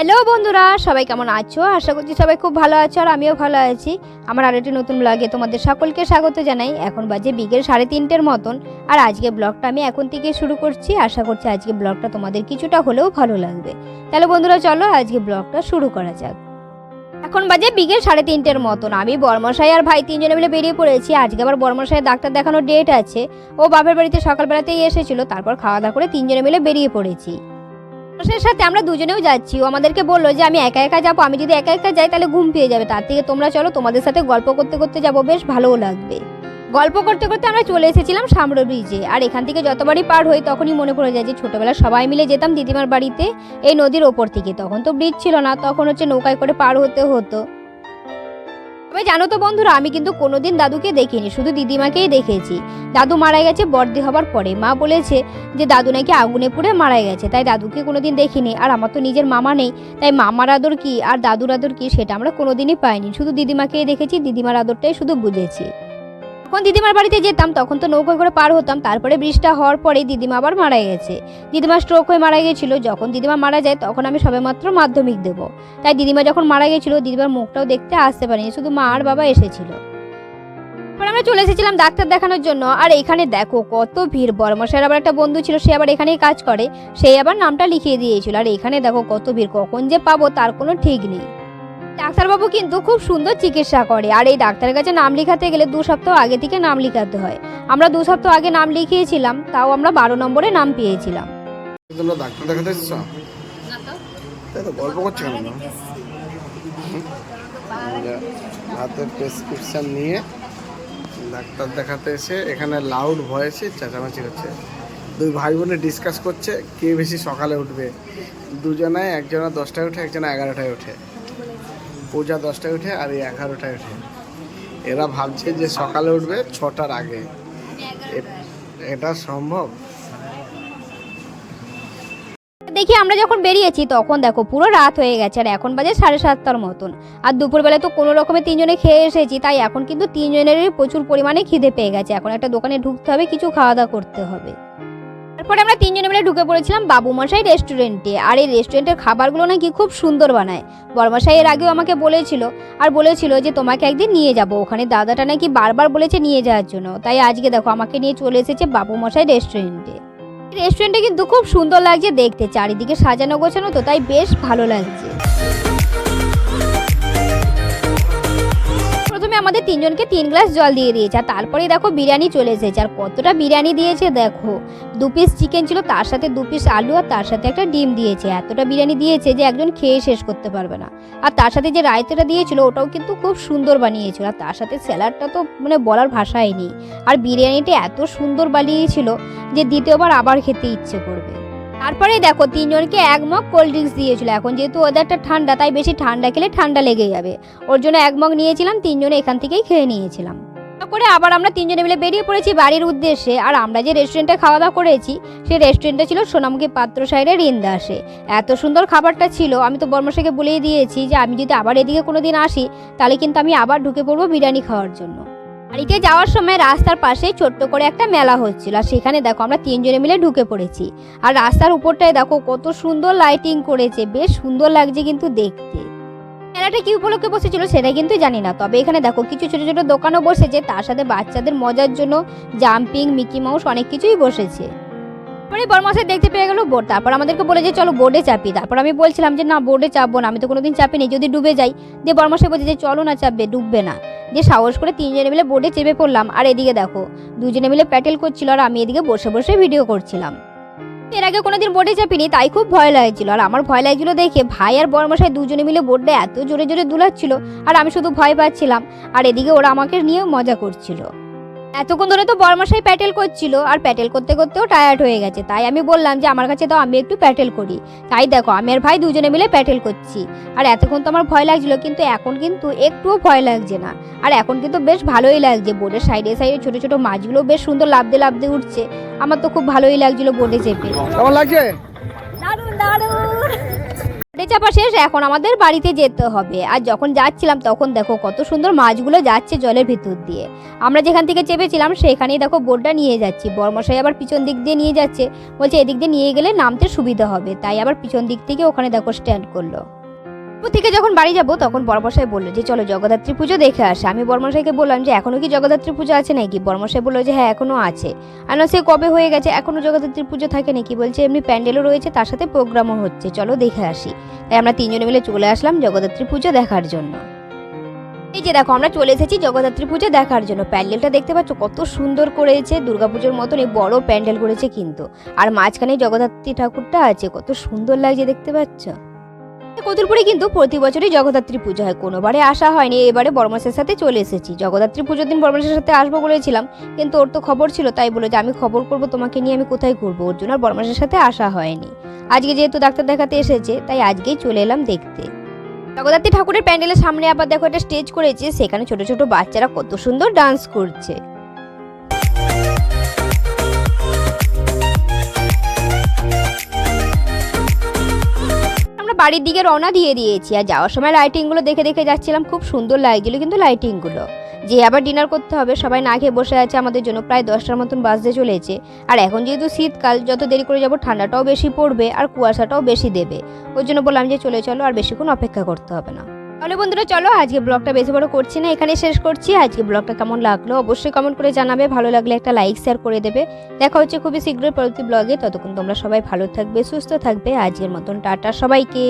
Hello বন্ধুরা, সবাই কেমন আছো? আশা করছি সবাই খুব ভালো আছো আর আমিও ভালো আছি। আমার আরেকটি নতুন ব্লগে তোমাদের সকলকে স্বাগত জানাই। এখন বাজে বিকেল সাড়ে তিনটের মতন আর আজকে ব্লগটা আমি এখন থেকে শুরু করছি। আশা করছি আজকে ব্লগটা তোমাদের কিছুটা হলেও ভালো লাগবে। তাহলে বন্ধুরা চলো আজকে ব্লগটা শুরু করা যাক। এখন বাজে বিকেল সাড়ে তিনটের মতন। আমি বর্মশাই আর ভাই তিনজনে মিলে বেরিয়ে পড়েছি। আজকে আবার বর্মশাই ডাক্তার দেখানোর ডেট আছে। ও বাপের বাড়িতে সকালবেলাতেই এসেছিল। তারপর খাওয়া দাওয়া করে তিনজনে মিলে বেরিয়ে পড়েছি। মানুষের সাথে আমরা দুজনেও যাচ্ছি। ও আমাদেরকে বলল যে, আমি একা একা যাব। আমি যদি একা একা যাই, তাহলে ঘুম পেয়ে যাবে। তার থেকে তোমরা চলো, তোমাদের সাথে গল্প করতে করতে যাব। বেশ ভালোও লাগবে। গল্প করতে করতে আমরা চলে এসেছিলাম সামরো ব্রিজে আর এখান থেকে যতবারই পার হই, তখনই মনে পড়ে যায় যে ছোটবেলা সবাই মিলে যেতাম দিদিমার বাড়িতে, এই নদীর ওপর থেকে। তখন তো ব্রিজ ছিল না, তখন হচ্ছে নৌকায় করে পার হতে হতো। তবে জানো তো বন্ধুরা, আমি কিন্তু কোনোদিন দাদুকে দেখিনি, শুধু দিদিমাকেই দেখেছি। দাদু মারা গেছে বর্দি হবার পরে। মা বলেছে যে দাদু নাকি আগুনে পুড়ে মারা গেছে, তাই দাদুকে কোনোদিন দেখিনি। আর আমার তো নিজের মামা নেই, তাই মামার আদর কী আর দাদুর আদর কী, সেটা আমরা কোনোদিনই পাইনি। শুধু দিদিমাকেই দেখেছি, দিদিমার আদরটাই শুধু বুঝেছি। যখন দিদিমার বাড়িতে যেতাম, তখন তো নৌকোয় করে পার হতাম। তারপরে বৃষ্টিটা হওয়ার পরে দিদিমা আবার মারা গেছে। দিদিমা স্ট্রোক হয়ে মারা গেছিল। যখন দিদিমা মারা যায়, তখন আমি সবেমাত্র মাধ্যমিক দেবো। তাই দিদিমা যখন মারা গেছিল, দিদিমার মুখটাও দেখতে আসতে পারিনি। শুধু মা আর বাবা এসেছিল। আমরা চলে এসেছিলাম ডাক্তার দেখানোর জন্য। আর এখানে দেখো, কত ভিড়। বড়মশাইয়ের আবার একটা বন্ধু ছিল, সে আবার এখানেই কাজ করে। সেই আবার নামটা লিখিয়ে দিয়েছিল। আর এখানে দেখো, কত ভিড়। কখন যে পাবো, তার কোনো ঠিক নেই। ডাক্তারবাবু কিন্তু খুব সুন্দর চিকিৎসা করে। আর এই ডাক্তারের কাছে নাম লেখাতে গেলে দু সপ্তাহ আগে থেকে নাম লেখাতে হয়। আমরা দু সপ্তাহ আগে নাম লিখিয়েছিলাম তাও আমরা বারো নম্বরে নাম পেয়েছিলাম। তোমরা ডাক্তার দেখাতে এসছো? তাই তো গল্প করছ কেন? তোমরা? হুম? যে হাতে প্রেসক্রিপশন নিয়ে ডাক্তার দেখাতে এসে এখানে লাউড ভয়েসে চেঁচামেচি হচ্ছে। দুই ভাই বোনে ডিসকাস করছে কে বেশি সকালে উঠবে? দুজনায় একজনা দশটায় উঠে একজনা এগারোটায় ওঠে। পূজা দশটায় উঠে আর এই এগারোটায় ওঠে এরা ভাবছে যে সকালে উঠবে ছটার আগে। এটা সম্ভব? দেখি আমরা যখন বেরিয়েছি তখন দেখো পুরো রাত হয়ে গেছে আর এখন বাজে সাড়ে সাতটার মতন। আর দুপুরবেলায় তো কোনো রকমে তিনজনে খেয়ে এসেছি, তাই এখন কিন্তু তিনজনেরই প্রচুর পরিমাণে খিদে পেয়ে গেছে। এখন একটা দোকানে ঢুকতে হবে, কিছু খাওয়া দাওয়া করতে হবে। তারপরে আমরা তিনজনে মিলে ঢুকে পড়েছিলাম বাবু মশাই রেস্টুরেন্টে। আর এই রেস্টুরেন্টের খাবারগুলো নাকি খুব সুন্দর বানায়। বড়মশাই এর আগেও আমাকে বলেছিল, আর বলেছিল যে তোমাকে একদিন নিয়ে যাব। ওখানে দাদাটা নাকি বারবার বলেছে নিয়ে যাওয়ার জন্য। তাই আজকে দেখো, আমাকে নিয়ে চলে এসেছে বাবু মশাই রেস্টুরেন্টে। রেস্টুরেন্টে কিন্তু খুব সুন্দর লাগছে দেখতে, চারিদিকে সাজানো গোছানো তো, তাই বেশ ভালো লাগছে। প্রথমে আমাদের তিনজনকে তিন গ্লাস জল দিয়ে দিয়েছে, আর তারপরে দেখো বিরিয়ানি চলে এসেছে। আর কতটা বিরিয়ানি দিয়েছে দেখো। দু পিস চিকেন ছিল, তার সাথে দু পিস আলু আর তার সাথে একটা ডিম দিয়েছে। এতটা বিরিয়ানি দিয়েছে যে একজন খেয়ে শেষ করতে পারবে না। আর তার সাথে যে রায়তাটা দিয়েছিল, ওটাও কিন্তু খুব সুন্দর বানিয়েছিল। আর তার সাথে স্যালাডটা তো মানে বলার ভাষাই নেই। আর বিরিয়ানিটা এত সুন্দর বানিয়েছিল যে দ্বিতীয়বার আবার খেতে ইচ্ছে করবে। তারপরে দেখো, তিনজনকে এক মগ কোল্ড ড্রিঙ্কস দিয়েছিল। এখন যেহেতু ওয়েদারটা ঠান্ডা, তাই বেশি ঠান্ডা খেলে ঠান্ডা লেগে যাবে। ওর জন্য এক মগ নিয়েছিলাম, তিনজনে এখান থেকেই খেয়ে নিয়েছিলাম। করে আবার আমরা তিনজনে মিলে বেরিয়ে পড়েছি বাড়ির উদ্দেশ্যে। আর আমরা যে রেস্টুরেন্টে খাওয়া দাওয়া করেছি সেই রেস্টুরেন্টটা ছিল সোনামুখী পাত্র সাইডের ইন্দাসে। এত সুন্দর খাবারটা ছিল, আমি তো বর্মশাকে বলেই দিয়েছি যে আমি যদি আবার এদিকে কোনো দিন আসি, তাহলে কিন্তু আমি আবার ঢুকে পড়ব বিরিয়ানি খাওয়ার জন্য। বাড়িতে যাওয়ার সময় রাস্তার পাশে ছোট্ট করে একটা মেলা হচ্ছিল, আর সেখানে দেখো আমরা তিনজনে মিলে ঢুকে পড়েছি। আর রাস্তার উপরটায় দেখো কত সুন্দর লাইটিং করেছে, বেশ সুন্দর লাগছে কিন্তু দেখতে। মেলাটা কি উপলক্ষে বসেছিল সেটা কিন্তু জানি না। তবে এখানে দেখো, কিছু ছোট ছোট দোকানও বসেছে, তার সাথে বাচ্চাদের মজার জন্য জাম্পিং, মিকি মাউস অনেক কিছুই বসেছে। তারপরে বরমাসে দেখতে পেয়ে গেল বোর্ড। তারপর আমাদেরকে বলে যে, চলো বোর্ডে চাপি তারপর আমি বলছিলাম যে, না, বোর্ডে চাপবো না, আমি তো কোনোদিন চাপিনি যদি ডুবে যাই, দিয়ে বরমাসে বলছে যে, চলো না, চাপবে, ডুববে না। দিয়ে সাহস করে তিনজনে মিলে বোর্ডে চেপে পড়লাম। আর এদিকে দেখো, দুজনে মিলে প্যাটেল করছিল, আর আমি এদিকে বসে বসে ভিডিও করছিলাম। এর আগে কোনোদিন বোর্ডে চাপিনি, তাই খুব ভয় লাগছিল। আর আমার ভয় লাগছিল দেখে ভাই আর বরমশাই দুজনে মিলে বোর্ডে এত জোরে জোরে দুলাচ্ছিল, আর আমি শুধু ভয় পাচ্ছিলাম। আর এদিকে ওরা আমাকে নিয়ে মজা করছিল। এতক্ষণ ধরে তো বরমশাই প্যাটেল করছিল আর প্যাটেল করতে করতেও টায়ার্ড হয়ে গেছে। তাই আমি বললাম যে আমার কাছে তো আমি একটু প্যাটেল করি। তাই দেখো আমি আর ভাই দুজনে মিলে প্যাটেল করছি। আর এতক্ষণ তো আমার ভয় লাগছিল কিন্তু এখন কিন্তু একটুও ভয় লাগছে না। আর এখন কিন্তু বেশ ভালোই লাগছে বোর্ডের সাইডে সাইডে ছোট ছোট মাছগুলো বেশ সুন্দর লাভতে লাভতে উঠছে। আমার তো খুব ভালোই লাগছিল বোর্ডে চেপে। কেমন লাগছে? দারুণ দারুণ চাপা শেষ, এখন আমাদের বাড়িতে যেতে হবে। আর যখন যাচ্ছিলাম, তখন দেখো কত সুন্দর মাছগুলো যাচ্ছে জলের ভিতর দিয়ে। আমরা যেখান থেকে চেপেছিলাম, সেখানেই দেখো বোর্ডটা নিয়ে যাচ্ছি। বর্মশাই আবার পিছন দিক দিয়ে নিয়ে যাচ্ছে। বলছে, এদিক দিয়ে নিয়ে গেলে নামতে সুবিধা হবে। তাই আবার পিছন দিক থেকে ওখানে দেখো স্ট্যান্ড করল। থেকে যখন বাড়ি যাব, তখন বর্মশাই বলল যে, চলো জগদ্ধাত্রী পুজো দেখে আসে। আমি বর্মশাইকে বললাম যে, এখনও কি জগদ্ধাত্রী পুজো আছে নাকি? বর্মশাই বলল যে হ্যাঁ এখনও আছে। আর সে কবে হয়ে গেছে, এখনও জগদ্ধাত্রী পুজো থাকে নাকি বলছে, এমনি প্যান্ডেলও রয়েছে, তার সাথে প্রোগ্রামও হচ্ছে। চলো দেখে আসি। তাই আমরা তিনজনে মিলে চলে আসলাম জগদ্ধাত্রী পুজো দেখার জন্য। এই যে দেখো, আমরা চলে এসেছি জগদ্ধাত্রী পুজো দেখার জন্য। প্যান্ডেলটা দেখতে পাচ্ছ, কত সুন্দর করেছে, দুর্গাপুজোর মতন এই বড় প্যান্ডেল করেছে কিন্তু। আর মাঝখানে জগদ্ধাত্রী ঠাকুরটা আছে, কত সুন্দর লাগছে দেখতে পাচ্ছ? কতুলপুরে কিন্তু প্রতি বছরই জগদ্ধাত্রী পুজো হয়। কোনোবারে আসা হয়নি, এবারে বর্মাসের সাথে চলে এসেছি। জগদ্ধাত্রী পুজোর দিন বর্মাসের সাথে আসব বলেছিলাম, কিন্তু ওর তো খবর ছিল, তাই বলে যে আমি খবর করব, তোমাকে নিয়ে আমি কোথায় ঘুরবো? ওর জন্য আর বর্মাসের সাথে আসা হয়নি। আজকে যেহেতু ডাক্তার দেখাতে এসেছে, তাই আজকেই চলে এলাম দেখতে। জগদ্ধাত্রী ঠাকুরের প্যান্ডেলের সামনে আবার দেখো একটা স্টেজ করেছে, সেখানে ছোট ছোট বাচ্চারা কত সুন্দর ডান্স করছে। বাড়ির দিকে রওনা দিয়ে দিয়েছি। আর যাওয়ার সময় লাইটিংগুলো দেখে দেখে যাচ্ছিলাম, খুব সুন্দর লাগছিল কিন্তু লাইটিংগুলো যে আবার ডিনার করতে হবে, সবাই না খেয়ে বসে আছে, আমাদের জন্য প্রায় দশটার মতন বাজতে চলেছে। আর এখন যেহেতু শীতকাল, যত দেরি করে যাব, ঠান্ডাটাও বেশি পড়বে আর কুয়াশাটাও বেশি দেবে। ওই জন্য বললাম যে চলে চলো, আর বেশিক্ষণ অপেক্ষা করতে হবে না। তাহলে বন্ধুরা চলো, আজকে ব্লগটা বেশি বড় করছি না এখানে শেষ করছি। আজকে ব্লগটা কেমন লাগল অবশ্যই কমেন্ট করে জানাবে, ভালো লাগলে একটা লাইক শেয়ার করে দেবে। দেখা হচ্ছে খুবই শীঘ্রই পরবর্তী ব্লগে ততক্ষণ তোমরা সবাই ভালো থাকবে, সুস্থ থাকবে, আজকের মতন টাটা সবাইকে।